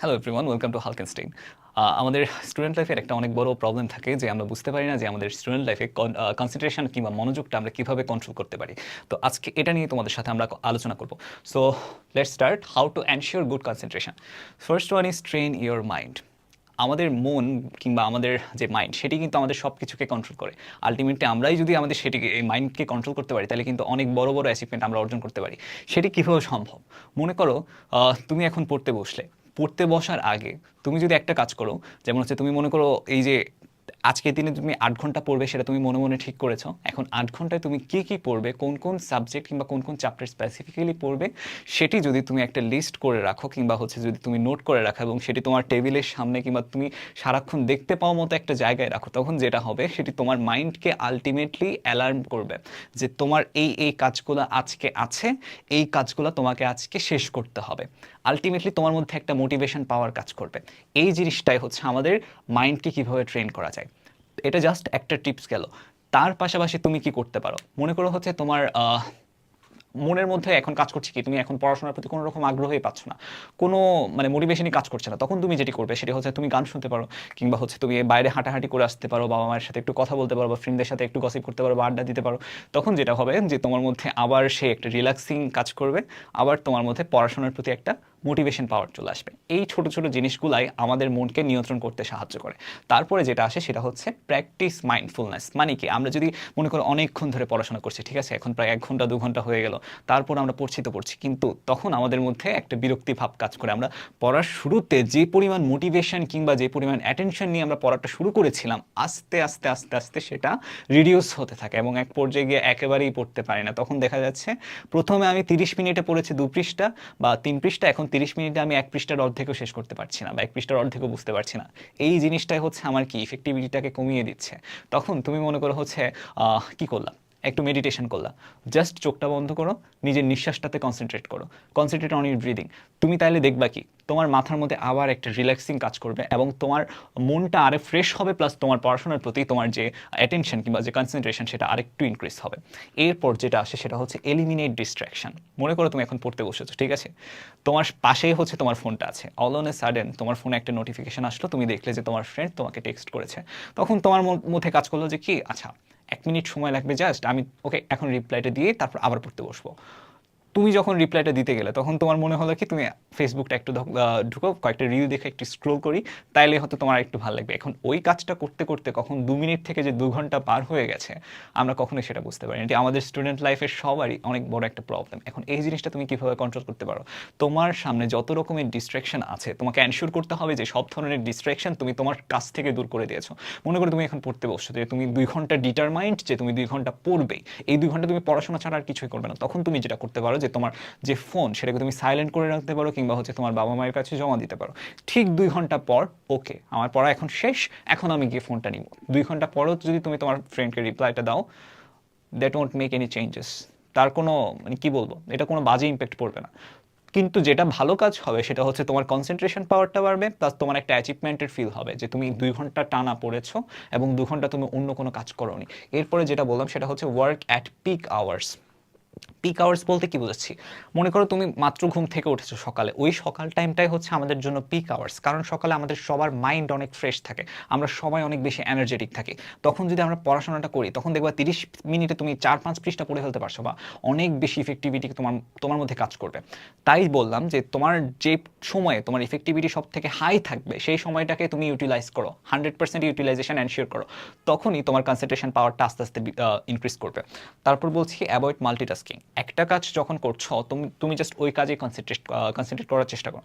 Hello everyone welcome to Halkenstein আমাদের student লাইফের একটা অনেক বড় প্রবলেম থাকে যে আমরা বুঝতে পারি না যে আমাদের স্টুডেন্ট লাইফে কনসেন্ট্রেশন কিংবা মনোযোগটা আমরা কীভাবে কন্ট্রোল করতে পারি। তো আজকে এটা নিয়ে তোমাদের সাথে আমরা আলোচনা করব। So let's start how to ensure good concentration first one is train your mind আমাদের মন কিংবা আমাদের যে মাইন্ড সেটি কিন্তু আমাদের সব কিছুকে কন্ট্রোল করে। আলটিমেটলি আমরাই যদি আমাদের সেটিকে, এই মাইন্ডকে কন্ট্রোল করতে পারি, তাহলে কিন্তু অনেক বড় বড় অ্যাচিভমেন্ট আমরা অর্জন করতে পারি। সেটি কীভাবে সম্ভব? মনে করো তুমি এখন পড়তে বসলে। পড়তে বসার আগে তুমি যদি একটা কাজ করো, যেমন হচ্ছে তুমি মনে করো এই যে আজকের দিনে তুমি আট ঘণ্টা পড়বে সেটা তুমি মনে মনে ঠিক করেছ, এখন আট ঘন্টায় তুমি কি কি পড়বে, কোন কোন সাবজেক্ট কিংবা কোন কোন চ্যাপ্টার স্পেসিফিক্যালি পড়বে, সেটি যদি তুমি একটা লিস্ট করে রাখো কিংবা হচ্ছে যদি তুমি নোট করে রাখো এবং সেটি তোমার টেবিলের সামনে কিংবা তুমি সারাক্ষণ দেখতে পাওয়া মতো একটা জায়গায় রাখো, তখন যেটা হবে সেটি তোমার মাইন্ডকে আলটিমেটলি অ্যালার্ম করবে যে তোমার এই এই কাজগুলো আজকে আছে, এই কাজগুলো তোমাকে আজকে শেষ করতে হবে। আলটিমেটলি তোমার মধ্যে একটা মোটিভেশন পাওয়ার কাজ করবে। এই জিনিসটাই হচ্ছে আমাদের মাইন্ডকে কীভাবে ট্রেন করা যায়। এটা জাস্ট একটা টিপস গেল। তার পাশাপাশি তুমি কি করতে পারো? মনে করো হচ্ছে তোমার মনের মধ্যে এখন কাজ করছে কি? তুমি এখন পড়াশোনার প্রতি কোনো রকম আগ্রহই পাচ্ছ না। কোনো মানে মোটিভেশনই কাজ করছে না। তখন তুমি যেটি করবে সেটি হচ্ছে তুমি গান শুনতে পারো, কিংবা হচ্ছে তুমি বাইরে হাঁটাহাঁটি করে আসতে পারো, বাবা মায়ের সাথে একটু কথা বলতে পারো, বা ফ্রেন্ডদের সাথে একটু গসিপ করতে পারো, বা আড্ডা দিতে পারো। তখন যেটা হবে যে তোমার মধ্যে আবার সে একটা রিল্যাক্সিং কাজ করবে, আবার তোমার মধ্যে পড়াশোনার প্রতি একটা মোটিভেশন পাওয়ার চলে আসবে। এই ছোট ছোট জিনিসগুলাই আমাদের মনকে নিয়ন্ত্রণ করতে সাহায্য করে। তারপরে যেটা আসে সেটা হচ্ছে প্র্যাকটিস মাইন্ডফুলনেস মানে কি? আমরা যদি মনে করো অনেকক্ষণ ধরে পড়াশোনা করছি, ঠিক আছে? এখন প্রায় এক ঘণ্টা, দু ঘণ্টা হয়ে গেল। তারপর আমরা পড়ছি তো পড়ছি। কিন্তু তখন আমাদের মধ্যে একটা বিরক্তি ভাব কাজ করে। আমরা পড়ার শুরুতে যে পরিমাণ মোটিভেশন কিংবা যে পরিমাণ অ্যাটেনশন নিয়ে আমরা পড়াটা শুরু করেছিলাম, আস্তে আস্তে আস্তে আস্তে সেটা রিডিউস হতে থাকে এবং এক পর্যায়ে গিয়ে একেবারেই পড়তে পারি না। তখন দেখা যাচ্ছে প্রথমে আমি তিরিশ মিনিটে পড়েছি দু পৃষ্ঠা বা তিন পৃষ্ঠা, এখন তিরিশ মিনিটে আমি এক পৃষ্ঠার অর্ধেকও শেষ করতে পারছি না বা এক পৃষ্ঠার অর্ধেকও বুঝতে পারছি না। এই জিনিসটাই হচ্ছে আমার কি ইফেক্টিভিটিটাকে কমিয়ে দিচ্ছে। তখন তুমি মনে করো হচ্ছে কি করলাম? একটু মেডিটেশন করলা। জাস্ট চোখটা বন্ধ করো, নিজের নিঃশ্বাসটাতে কনসেন্ট্রেট করো। কনসেন্ট্রেট অন ইউর ব্রিদিং তুমি তাহলে দেখবা কি, তোমার মাথার মধ্যে আবার একটা রিল্যাক্সিং কাজ করবে এবং তোমার মনটা আরে ফ্রেশ হবে প্লাস তোমার পড়াশোনার প্রতি তোমার যে অ্যাটেনশন কিংবা যে কনসেন্ট্রেশন সেটা আরেকটু ইনক্রিজ হবে। এরপর যেটা আসে সেটা হচ্ছে এলিমিনেট ডিস্ট্রাকশন মনে করো তুমি এখন পড়তে বসেছো, ঠিক আছে? তোমার পাশেই হচ্ছে তোমার ফোনটা আছে। অল অন এ সাডেন তোমার ফোনে একটা নোটিফিকেশন আসলো, তুমি দেখলে যে তোমার ফ্রেন্ড তোমাকে টেক্সট করেছে। তখন তোমার মধ্যে কাজ করল যে কি আচ্ছা এক মিনিট সময় লাগবে জাস্ট আমি ওকে এখন রিপ্লাইটা দিয়ে তারপর আবার পড়তে বসবো। তুমি যখন রিপ্লাইটা দিতে গেলে, তখন তোমার মনে হলো কি, তুমি ফেসবুকটা একটু ঢুকো কয়েকটা রিল দেখে একটু স্ক্রোল করি, তাইলে হয়তো তোমার একটু ভালো লাগবে। এখন ওই কাজটা করতে করতে কখন দু মিনিট থেকে যে দু ঘণ্টা পার হয়ে গেছে, আমরা কখনোই সেটা বুঝতে পারি এটি আমাদের স্টুডেন্ট লাইফের সবারই অনেক বড় একটা প্রবলেম এখন এই জিনিসটা তুমি কীভাবে কন্ট্রোল করতে পারো? তোমার সামনে যত রকমের ডিস্ট্রাকশন আছে, তোমাকে এনশিওর করতে হবে যে সব ধরনের ডিস্ট্রাকশন তুমি তোমার কাছ থেকে দূর করে দিয়েছ। মনে করো তুমি এখন পড়তে বসছো, যে তুমি দুই ঘণ্টা ডিটারমাইন্ড যে তুমি দুই ঘণ্টা পড়বেই। এই দুই ঘণ্টা তুমি পড়াশোনা ছাড়া আর কিছুই করবে না। তখন তুমি যেটা করতে পারো যে তোমার যে ফোন সেটাকে তুমি সাইলেন্ট করে রাখতে পারো কিংবা হচ্ছে তোমার বাবা মায়ের কাছে জমা দিতে পারো। ঠিক দুই ঘণ্টা পর ওকে আমার পড়া এখন শেষ, এখন আমি গিয়ে ফোনটা নিব। দুই ঘণ্টা পরও যদি তুমি তোমার ফ্রেন্ডকে রিপ্লাইটা দাও that won't make any changes তার কোনো মানে কি বলব, এটা কোনো বাজে ইম্প্যাক্ট পড়বে না। কিন্তু যেটা ভালো কাজ হবে, সেটা হচ্ছে তোমার কনসেন্ট্রেশন পাওয়ারটা বাড়বে প্লাস তোমার একটা অ্যাচিভমেন্টের ফিল হবে যে তুমি দুই ঘণ্টা টানা পড়েছো এবং দু ঘণ্টা তুমি অন্য কোনো কাজ করোনি। এরপরে যেটা বললাম, সেটা হচ্ছে work at peak hours peak hours বলতে কি বুঝাচ্ছি? মনে করো তুমি মাত্র ঘুম থেকে উঠেছো সকালে। ওই সকাল টাইমটাই হচ্ছে আমাদের জন্য পিক আওয়ার্স কারণ সকালে আমাদের সবার মাইন্ড অনেক ফ্রেশ থাকে। আমরা সবাই অনেক বেশি এনার্জেটিক থাকি। তখন যদি আমরা পড়াশোনাটা করি, তখন দেখবা তিরিশ মিনিটে তুমি চার পাঁচ পৃষ্ঠা পড়ে ফেলতে পারছ বা অনেক বেশি ইফেক্টিভিটি তোমার তোমার মধ্যে কাজ করবে। তাই বললাম যে তোমার যে সময়ে তোমার ইফেক্টিভিটি সব থেকে হাই থাকবে, সেই সময়টাকে তুমি ইউটিলাইজ করো। হান্ড্রেড পার্সেন্ট ইউটিলাইজেশন এনশিওর করো। তখনই তোমার কনসেন্ট্রেশন পাওয়ারটা আস্তে আস্তে ইনক্রিজ করবে। তারপর বলছি অ্যাভয়েড মাল্টিটাস্কিং একটা কাজ যখন করছ, তুমি তুমি জাস্ট ওই কাজে কনসেন্ট্রেট কনসেন্ট্রেট করার চেষ্টা করো।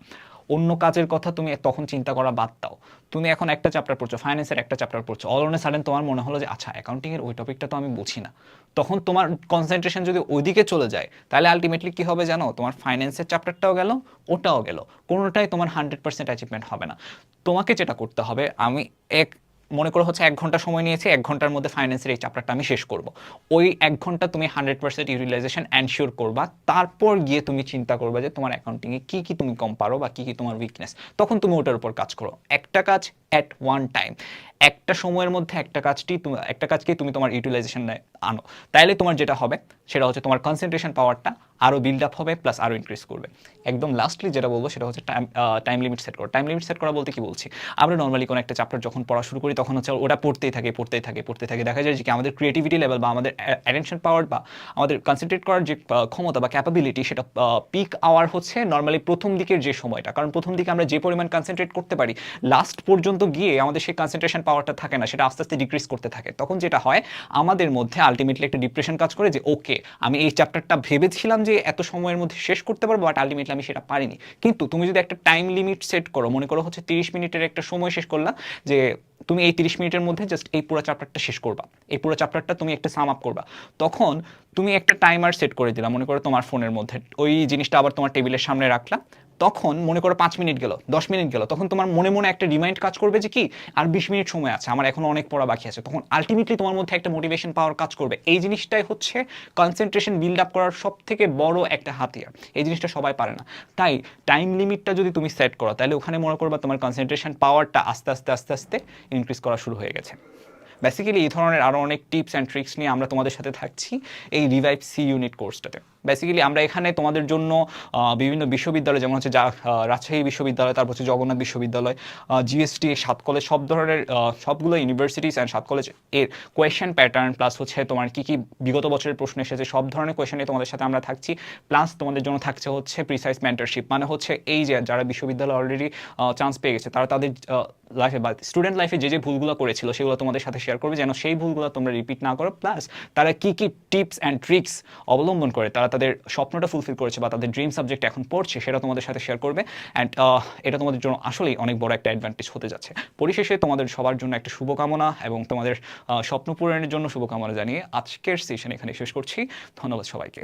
অন্য কাজের কথা তুমি তখন চিন্তা করা বাদ দাও। তুমি এখন একটা চ্যাপ্টার পড়ছো ফাইন্যান্সের একটা চ্যাপ্টার পড়ছো। অল অন সাডেন তোমার মনে হলো যে আচ্ছা অ্যাকাউন্টিংয়ের ওই টপিকটা তো আমি বুঝি না। তখন তোমার কনসেন্ট্রেশন যদি ওইদিকে চলে যায়, তাহলে আলটিমেটলি কি হবে জানো? তোমার ফাইন্যান্সের চ্যাপ্টারটাও গেল, ওটাও গেল। কোনোটাই তোমার হান্ড্রেড পার্সেন্ট অ্যাচিভমেন্ট হবে না। তোমাকে যেটা করতে হবে, আমি এক মনে করো হচ্ছে এক ঘণ্টা সময় নিয়েছে, এক ঘণ্টার মধ্যে ফাইন্যান্সের এই চ্যাপ্টারটা আমি শেষ করব। ওই এক ঘণ্টা তুমি হান্ড্রেড পার্সেন্ট ইউটিলাইজেশন অ্যানশিওর করবা, তারপর গিয়ে তুমি চিন্তা করবা যে তোমার অ্যাকাউন্টিংয়ে কী কী তুমি কম পারো বা কী কী তোমার উইকনেস তখন তুমি ওটার উপর কাজ করো। একটা কাজ অ্যাট ওয়ান টাইম একটা সময়ের মধ্যে একটা কাজটি তুমি, একটা কাজকে তুমি তোমার ইউটিলাইজেশন আনো। তাইলে তোমার যেটা হবে, সেটা হচ্ছে তোমার কনসেন্ট্রেশন পাওয়ারটা আরও বিল্ড আপ হবে প্লাস আরও ইনক্রিজ করবে। একদম লাস্টলি যেটা বলব, সেটা হচ্ছে টাইম টাইম লিমিট সেট করা। টাইম লিমিট সেট করা বলতে কি বলছি? আমরা নর্মালি কোনো একটা চ্যাপ্টার যখন পড়া শুরু করি, তখন হচ্ছে ওটা পড়তেই থাকে পড়তেই থাকে পড়তেই থাকে। দেখা যায় যে কি আমাদের ক্রিয়েটিভিটি লেভেল বা আমাদের অ্যাটেনশন পাওয়ার বা আমাদের কনসেন্ট্রেট করার যে ক্ষমতা বা ক্যাপাবিলিটি সেটা পিক আওয়ার হচ্ছে নর্মালি প্রথম দিকের যে সময়টা। কারণ প্রথম দিকে আমরা যে পরিমাণ কনসেন্ট্রেট করতে পারি লাস্ট পর্যন্ত গিয়ে আমাদের সেই কনসেন্ট্রেশন পাওয়ারটা থাকে না, সেটা আস্তে আস্তে ডিক্রিজ করতে থাকে। তখন যেটা হয়, আমাদের মধ্যে আলটিমেটলি একটা ডিপ্রেশন কাজ করে যে ওকে আমি এই চ্যাপ্টারটা ভেবেছিলাম যে এত সময়ের মধ্যে শেষ করতে পারব বাট আলটিমেটলি আমি সেটা পারিনি। কিন্তু তুমি যদি একটা টাইম লিমিট সেট করো, মনে করো হচ্ছে তিরিশ মিনিটের একটা সময় শেষ করলা যে তুমি এই তিরিশ মিনিটের মধ্যে জাস্ট এই পুরো চ্যাপ্টারটা শেষ করবা। এই পুরো চ্যাপ্টারটা তুমি একটা সাম আপ করবা। তখন তুমি একটা টাইমার সেট করে দিলা, মনে করো তোমার ফোনের মধ্যে। ওই জিনিসটা আবার তোমার টেবিলের সামনে রাখলা। তখন মনে করো পাঁচ মিনিট গেল, দশ মিনিট গেল, তখন তোমার মনে মনে একটা রিমাইন্ড কাজ করবে যে কি, আর বিশ মিনিট সময় আছে, আমার এখন অনেক পড়া বাকি আছে। তখন আলটিমেটলি তোমার মধ্যে একটা মোটিভেশন পাওয়ার কাজ করবে। এই জিনিসটাই হচ্ছে কনসেন্ট্রেশন বিল্ড আপ করার সব থেকে বড় একটা হাতিয়ার। এই জিনিসটা সবাই পারে না। তাই টাইম লিমিটটা যদি তুমি সেট করো, তাহলে ওখানে মনে করবা তোমার কনসেন্ট্রেশন পাওয়ারটা আস্তে আস্তে আস্তে আস্তে ইনক্রিজ করা শুরু হয়ে গেছে। বেসিক্যালি এই ধরনের আরও অনেক টিপস অ্যান্ড ট্রিক্স নিয়ে আমরা তোমাদের সাথে থাকছি এই রিভাইভ সি ইউনিট কোর্সটাতে বেসিক্যালি আমরা এখানে তোমাদের জন্য বিভিন্ন বিশ্ববিদ্যালয়, যেমন হচ্ছে যা রাজশাহী বিশ্ববিদ্যালয়, তারপর হচ্ছে জগন্নাথ বিশ্ববিদ্যালয় জিএসটি সাত কলেজ সব ধরনের সবগুলো ইউনিভার্সিটিস অ্যান্ড সাত কলেজের কোয়েশ্চেন প্যাটার্ন প্লাস হচ্ছে তোমার কী কী বিগত বছরের প্রশ্ন এসেছে, সব ধরনের কোয়েশ্চেন নিয়ে তোমাদের সাথে আমরা থাকছি। প্লাস তোমাদের জন্য থাকছে হচ্ছে প্রিসাইজ মেন্টারশিপ মানে হচ্ছে এই যে যারা বিশ্ববিদ্যালয় অলরেডি চান্স পেয়ে গেছে, তারা তাদের লাইফে বা স্টুডেন্ট লাইফে যে যে ভুলগুলো করেছিল, সেগুলো তোমাদের সাথে শেয়ার করবে যেন সেই ভুলগুলো তোমরা রিপিট না করো। প্লাস তারা কি কি টিপস অ্যান্ড ট্রিক্স অবলম্বন করে, তারা তাদের স্বপ্নটা ফুলফিল করেছে বা তাদের ড্রিম সাবজেক্ট এখন পড়ছে, সেটা তোমাদের সাথে শেয়ার করবে। অ্যান্ড এটা তোমাদের জন্য আসলেই অনেক বড় একটা অ্যাডভান্টেজ হতে যাচ্ছে। পরিশেষে তোমাদের সবার জন্য একটা শুভকামনা এবং তোমাদের স্বপ্ন পূরণের জন্য শুভকামনা জানিয়ে আজকের সেশন এখানে শেষ করছি। ধন্যবাদ সবাইকে।